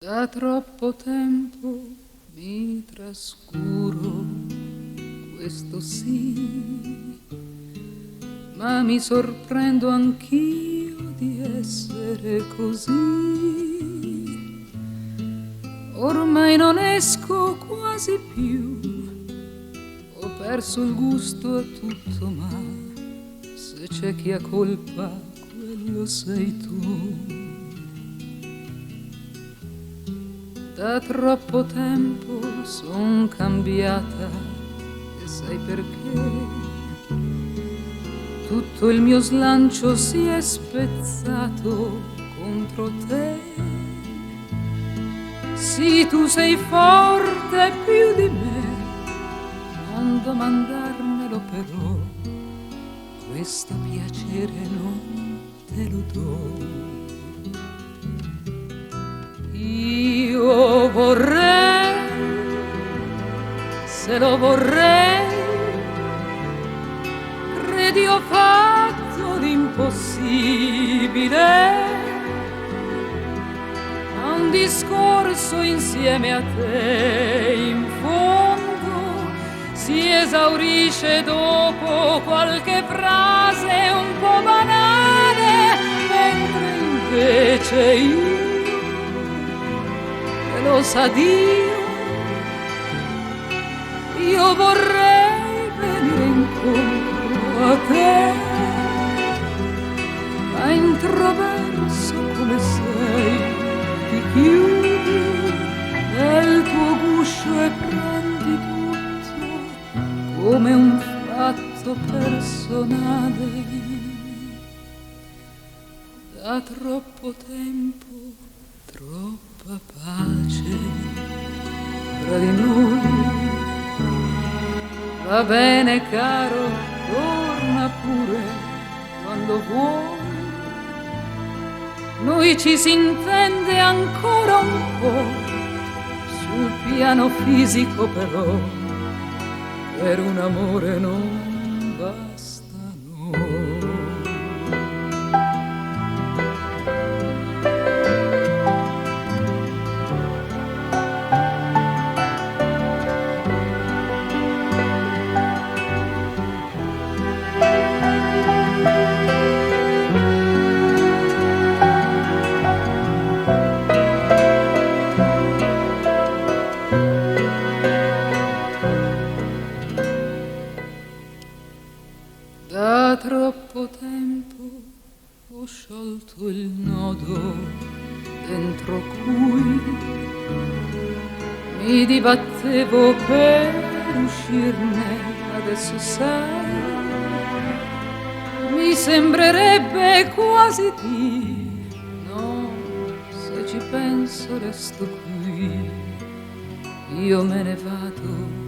Da troppo tempo mi trascuro, questo sì, ma mi sorprendo anch'io di essere così. Ormai non esco quasi più, ho perso il gusto a tutto, ma se c'è chi ha colpa, quello sei tu. Da troppo tempo son cambiata e sai perché? Tutto il mio slancio si è spezzato contro te. Sì, tu sei forte più di me, non domandarmelo però, questo piacere non te lo do. Se lo vorrei, credi ho fatto l'impossibile. Ma un discorso insieme a te in fondo si esaurisce dopo qualche frase un po' banale, mentre invece io lo sa Dio, io vorrei venire incontro a te, ma introverso come sei, ti chiudi nel tuo guscio e prendi tutto come un fatto personale. Da troppo tempo, troppa pace tra di noi. Va bene caro, torna pure quando vuoi. Noi ci si intende ancora un po' sul piano fisico però, per un amore non bastano. Mi dibattevo per uscirne, adesso sai, mi sembrerebbe quasi di no, se ci penso resto qui, io me ne vado,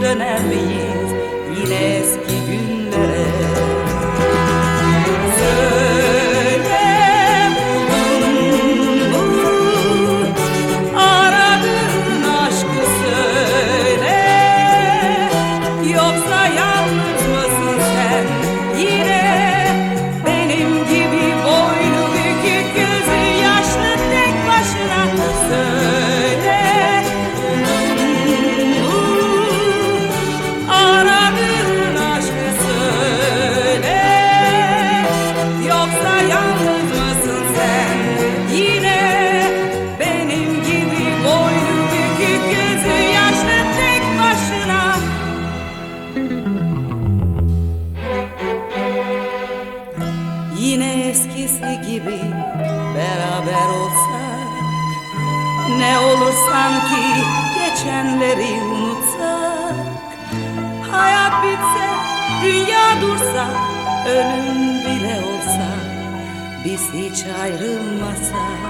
de merveilleux, l'idée qui gibi beraber olsak Ne olur sanki geçenleri unutsak Hayat bitse, dünya dursa, ölüm bile olsa Biz hiç ayrılmasak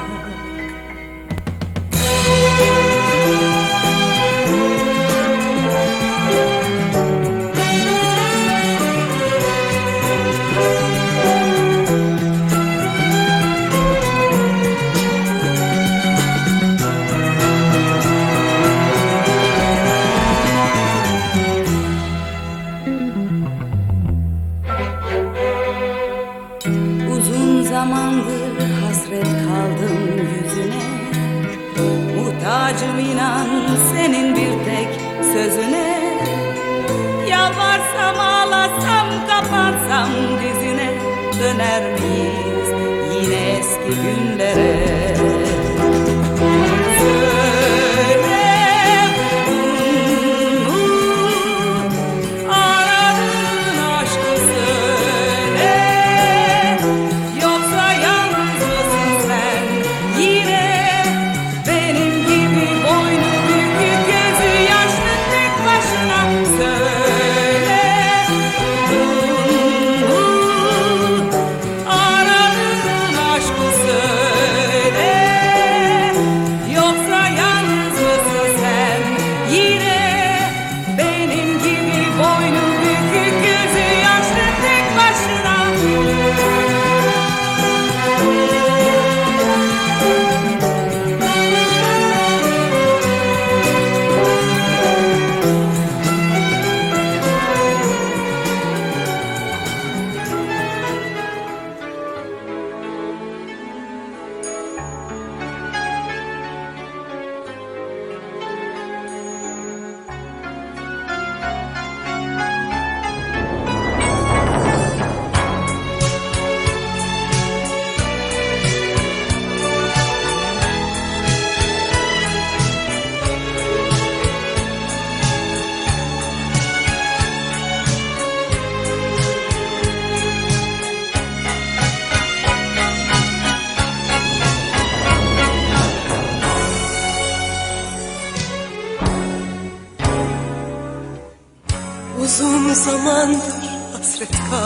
zamandır hasret kaldım yüzüne. Muhtacım inan senin bir tek sözüne. Yalvarsam ağlasam kapansam dizine. Döner miyiz yine eski günlere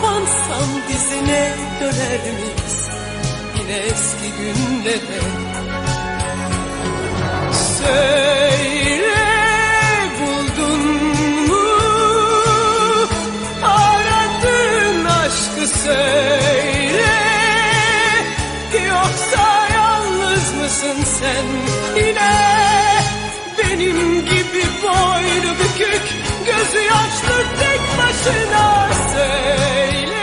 kapansam dizine döner miyiz? Yine eski günlere. Söyle buldun mu? Aradığın aşkı söyle. Yoksa sen? Yine Benim gibi boynu bükük Gözü yaşlı tek başına Söyle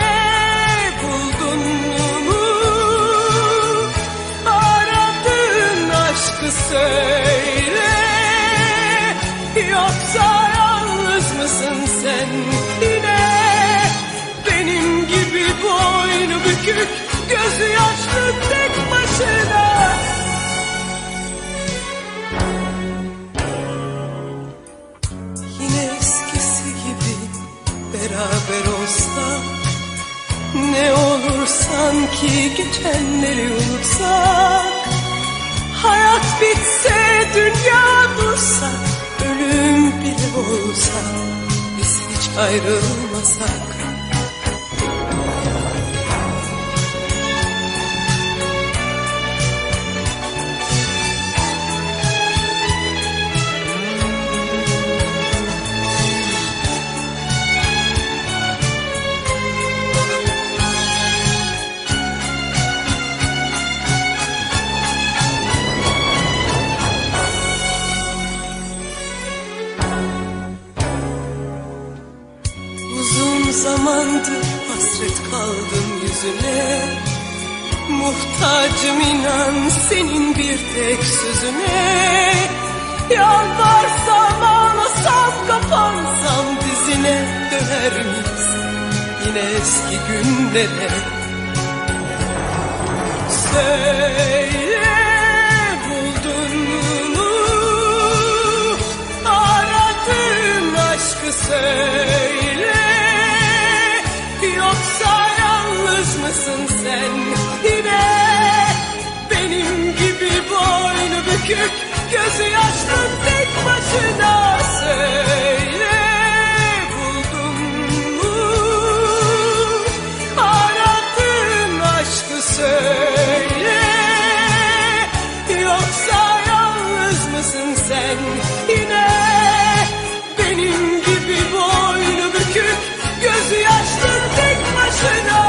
sanki geçenleri unutsak Hayat bitse dünya dursa Ölüm bile olsa Biz hiç ayrılmasak kaldım yüzüne. Muhtacım inan senin bir tek sözüne. Yalvarsam ağlasam kapansam dizine Döner miyiz? Yine eski günlere. Söyle buldun mu aşkı söyle boşuna söyle buldum mu? Aradığın aşkı söyle. Yoksa yalnız mısın sen? Yine benim gibi boynu bükük gözü yaşlı tek başına.